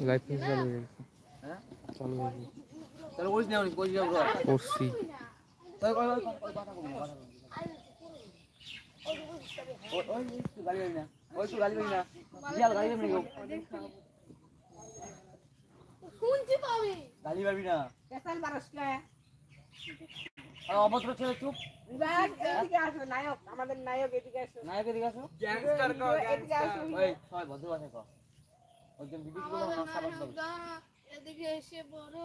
Life চালু হয়ে গেছে হ্যাঁ চালু হয়ে গেছে তাহলে কইস না কই কই কথা কথা অভদ্র ছেলে চুপ নায়ক আমাদের নায়ক এদিকে আসো নায়ক এদিকে আসো এদিকে আসো ওই সবাই ভদ্র ভাষায় কর ওইজন ভিডিও গুলো আমাদের নষ্ট করতে হবে নায়কদা এদিকে এসে বড়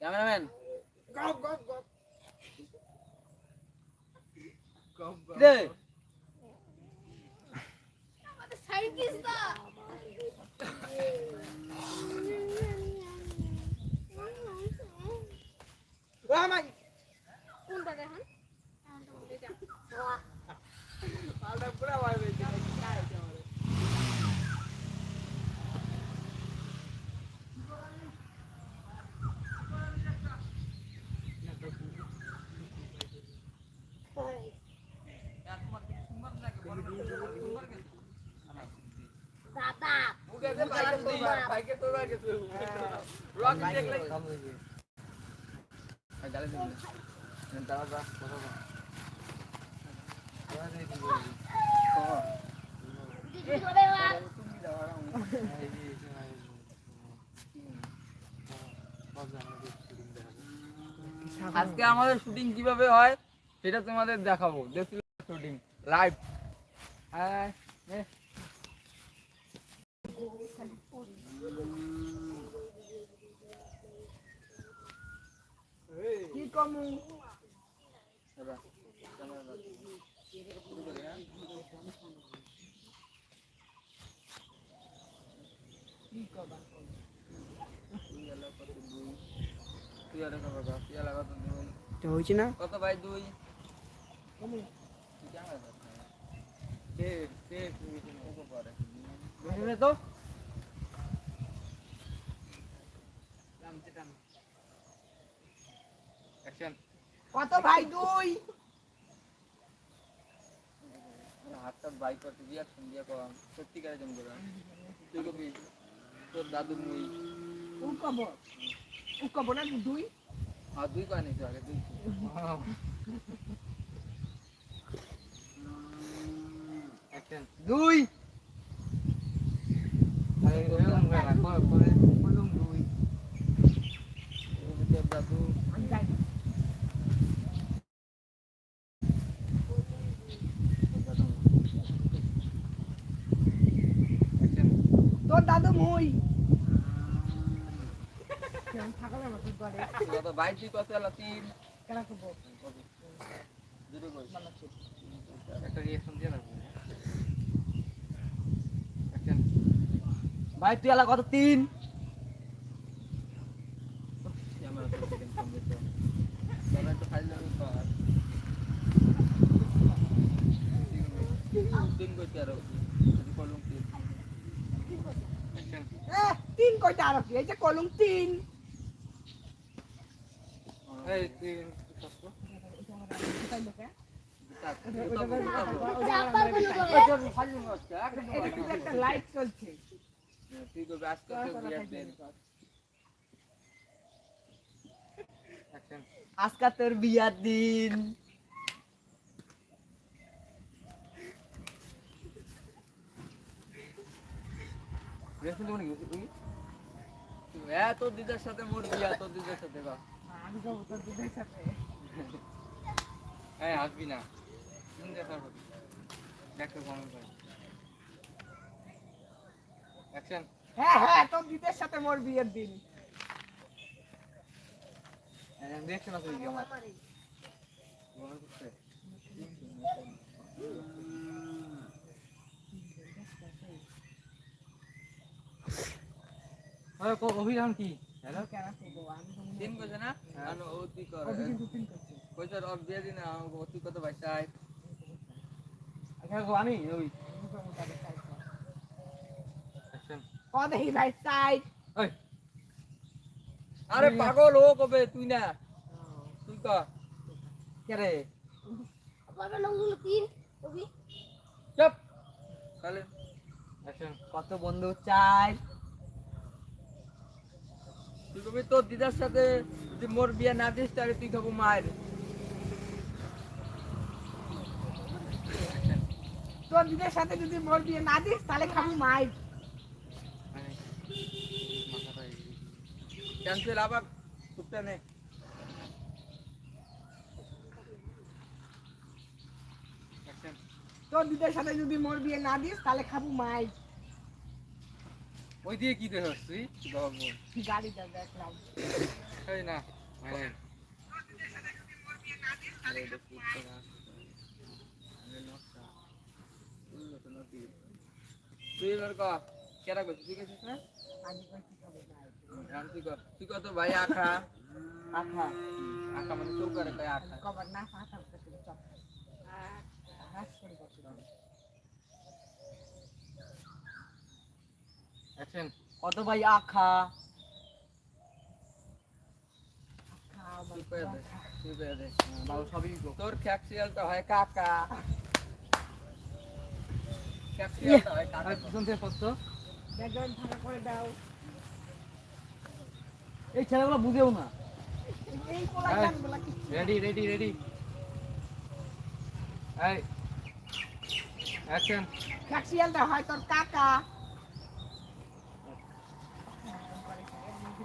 ক্যামেরাম্যান আমার কোনটা দেখেন? পুরা মারবে দাদা বাইকে তো বাইকে তো আর গালি দিবি না দাঁড়া দাঁড়া কথা বল দিদি করে আর আজকে আমাদের শুটিং কীভাবে হয় সেটা তোমাদের দেখাবো। দেখছিল শুটিং লাইভ হ্যাঁ হইছে না? কত ভাই দুই? তো অ্যাকশন কত ভাই দুই হাতটা করতে দিয়ে কম। সত্যিকারে জম করে তুই কবি? তোর দাদু মুই উ কব উ কব না দুই? আর দুই কয় আগে? দুই দুই? দুই। দাদু আমি যাই না। অ্যাকশন তোর দাদু মুই কেমন থাকবে আমার তোর ঘরে কত বাইক তুই কত এলা তিন কেন করব দুটো কই একটা রিঅ্যাকশন দিয়ে রাখব। অ্যাকশন ভাই তুই এলা কত? তিন। ক্যামেরা তো সেকেন্ড কম দিতে ক্যামেরা তো ফাইল লাগবে কর তিন কইতে আর কলম তিন অ্যাকশন এ, তিন কয়টা আর কি এই যে কলম তিন। এই তিন একটা লাইট চলছে? তুই করবি আজকে আজকে তোর বিয়ার দিন। হ্যাঁ তোর দিদার সাথে মোর বিয়া তোর দিদার সাথে বা আমি যাব তোর সাথে। হ্যাঁ আসবি না। কোন দেখার হবে। দেখো কমেন্ট করে অ্যাকশন হ্যাঁ হ্যাঁ তোর দিদের সাথে মোর বিয়ের দিন দেখছেন আপনি কি আমার। মনে করছে ওই কো অভিযান কি? হ্যালো কেন আমি তিন কইছে না? আনো ও তুই কর। কইছে অফ দিয়ে দিনা ও তুই কত ভাই চাই এখানে তো আমি ওই ক দেখি ভাই চাই আরে পাগল ও কবে? তুই না। তুই ক? কে রে? করবে নঙ্গুলো তিন কবি? চুপ। তাহলে কত বন্ধু চাই। কবি তোর দিদার সাথে যদি মোর বিয়ে না দিস, তাহলে তুই খাব মায়ের। তোর দিদের সাথে যদি মোর বিয়ে না দিস, তাহলে খাব মাই ক্যান্সেল আবার নে। তোর দিদের সাথে যদি মোর বিয়ে না দিস, তাহলে খাব মাই ওই দিয়ে কি দেখছ তুই? গাড়িটা দেখলাম না। মানে তুই এবার ক কেরা করছিস? তুই গেছিস না? তুই কর তুই কত ভাই আখা আখা আখা মানে চোখ করে কয় আখা কবার না করতে চপ হাস করে করতে অ্যাকশন কত ভাই? আখা। তোর হয় কাকা। হয় কাকা। আরে পিছন থেকে পড়তো? ব্যাকগ্রাউন্ড ফাঁকা করে দাও। এই ছেলেগুলো বুঝেও না। এই পোলা এই। গানগুলা কি। রেডি রেডি রেডি এই অ্যাকশন ফ্যাক্সিয়ালটা হয় তোর কাকা কিছু সহ্য হয় না জ্বর বহাই দিবি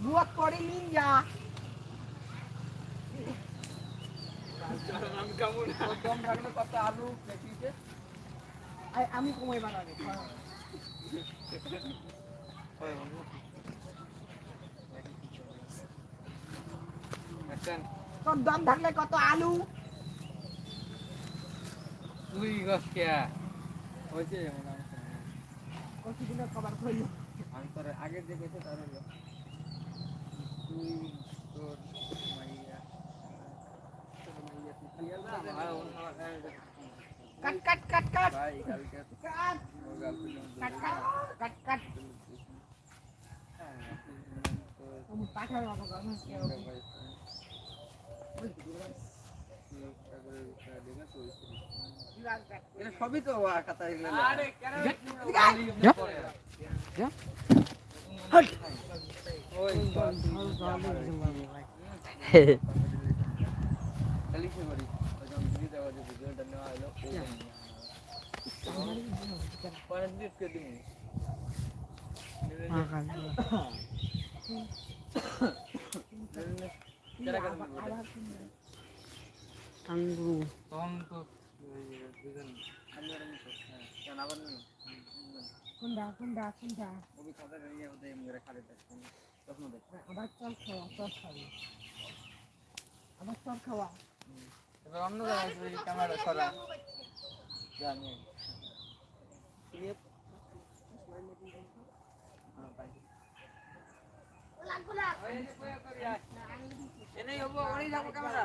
বুয়াত করে নিনজা দম থাকলে কত আলু দেখিছে আই- আমি কমাই বানাবে। তোর দম থাকলে কত আলু? তুই গস কে? হয়েছে আমি তোর আগে যে গেছে তার হলো তুই তোর মাইয়া তোর মাইয়া তুই খেয়াল না আমার অন্য কাট কাট কাট কাট। কাট কাট। কাট কাট সবই তো খাতা কেরা তখন তো আবার কোনটা? কোনটা? কোনটা? ওই খাতা হতে মেরে খালে তখন দেখ আবার চল খাওয়া চল খাওয়া আবার চল খাওয়া এবার অন্য জায়গায় ক্যামেরা সরা জানি ক্যামেরা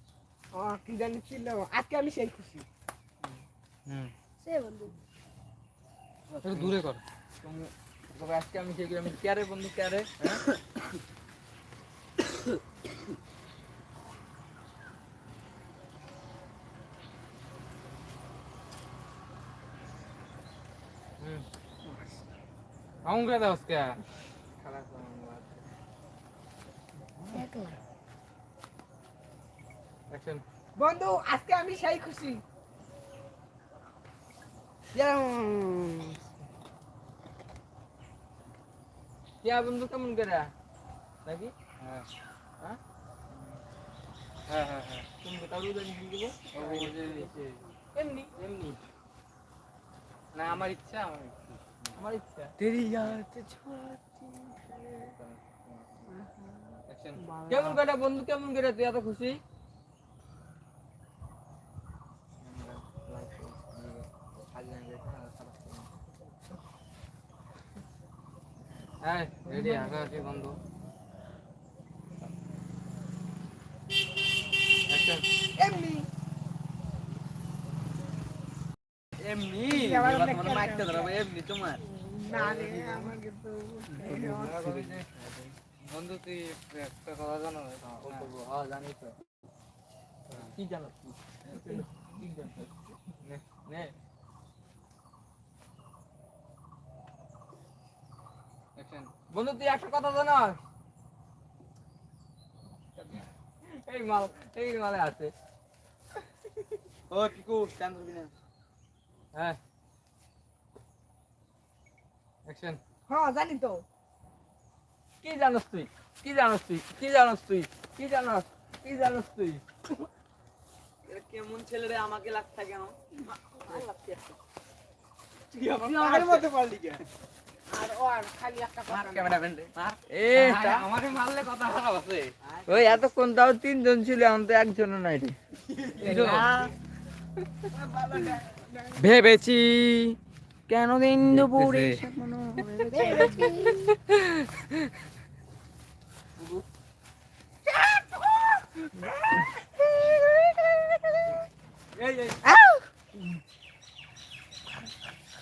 কি জানি ছিল আজকে আমি সেই খুশি। সে বন্ধু। একটু দূরে কর। তবে আজকে আমি সেই আমি কেয়ারে বন্ধু কেয়ারে হ্যাঁ? বন্ধু আজকে আমি সেই খুশি। বন্ধু কেমন করে? নাকি? হ্যাঁ। হ্যাঁ? হ্যাঁ তুমি এমনি। এমনি। না আমার ইচ্ছা আমার ইচ্ছা। আমার ইচ্ছা। তেরি याद অ্যাকশন কেমন করে বন্ধু কেমন করে? তুই এত খুশি? হ্যাঁ রেডি আছি বন্ধু। এমনি। এমনি? মনে মাইকটা তোমার বন্ধু তুই একটা কথা জানো? হ্যাঁ। জানি তো। কি জানো? কি জানো নে অ্যাকশন বন্ধু তুই একটা কথা জানাস? এই মাল এই মালে আছে। ও কিকু চান্দ্র দিনা হ্যাঁ। অ্যাকশন হ্যাঁ জানি তো। কি জানোস তুই? কি জানোস তুই? কি জানোস তুই? কি জানোস? কি জানোস তুই? কেমন ছেলে রে আমাকে লাগতা কেন? তুই আমাদের মধ্যে পারলি কে আর ও আর খালি একটা কথা না। ক্যামেরাম্যান রে এ আমারে মারলে কথা খারাপ আছে। ওই এতক্ষণ তাও তিনজন ছিল এখন তো একজনও নাই রে। ভেবেছি কেন দিন দুপুরে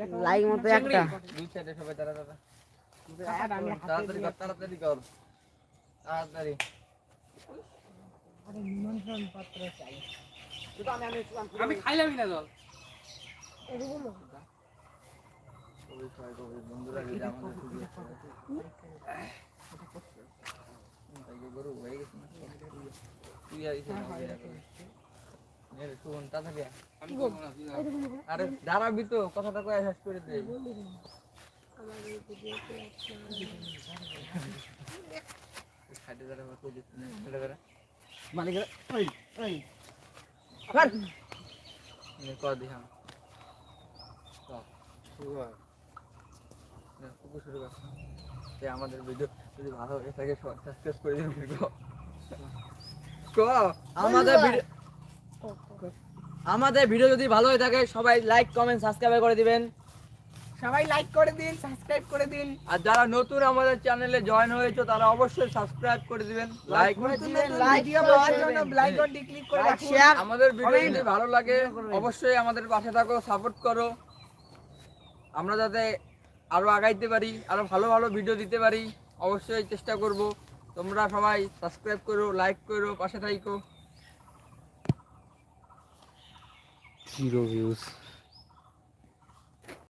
দেখো। লাইক মতো একটা। দুই সাইডে সবাই আমি হাতে তাড়াতাড়ি কর তাড়াতাড়ি কর। তাড়াতাড়ি। আরে নিমন্ত্রণ পত্র চাই আমি খাইলামই না জল। বন্ধুরা? তুই আর আরে দাঁড়াবি তো কথাটা কয়ে শেষ করে দে। হয়। আমাদের ভিডিও যদি ভালো হয়ে থাকে সাবস্ক্রাইব করে দিন আমাদের ভিডিও আমাদের ভিডিও যদি ভালো হয়ে থাকে সবাই লাইক কমেন্ট সাবস্ক্রাইব করে দিবেন। সবাই লাইক করে দিন সাবস্ক্রাইব করে দিন। আর যারা নতুন আমাদের চ্যানেলে জয়েন হয়েছে তারা অবশ্যই সাবস্ক্রাইব করে দিবেন। লাইক করে দিবেন, like পাওয়ার জন্য লাইক বাটনটি ক্লিক করে রাখুন। শেয়ার আমাদের ভিডিও যদি ভালো লাগে অবশ্যই আমাদের পাশে থাকো সাপোর্ট করো। আমরা যাতে আরও আগাইতে পারি আরও ভালো ভালো ভিডিও দিতে পারি অবশ্যই চেষ্টা করব। তোমরা সবাই সাবস্ক্রাইব করো লাইক করো পাশে থাকো জিরো ভিউজ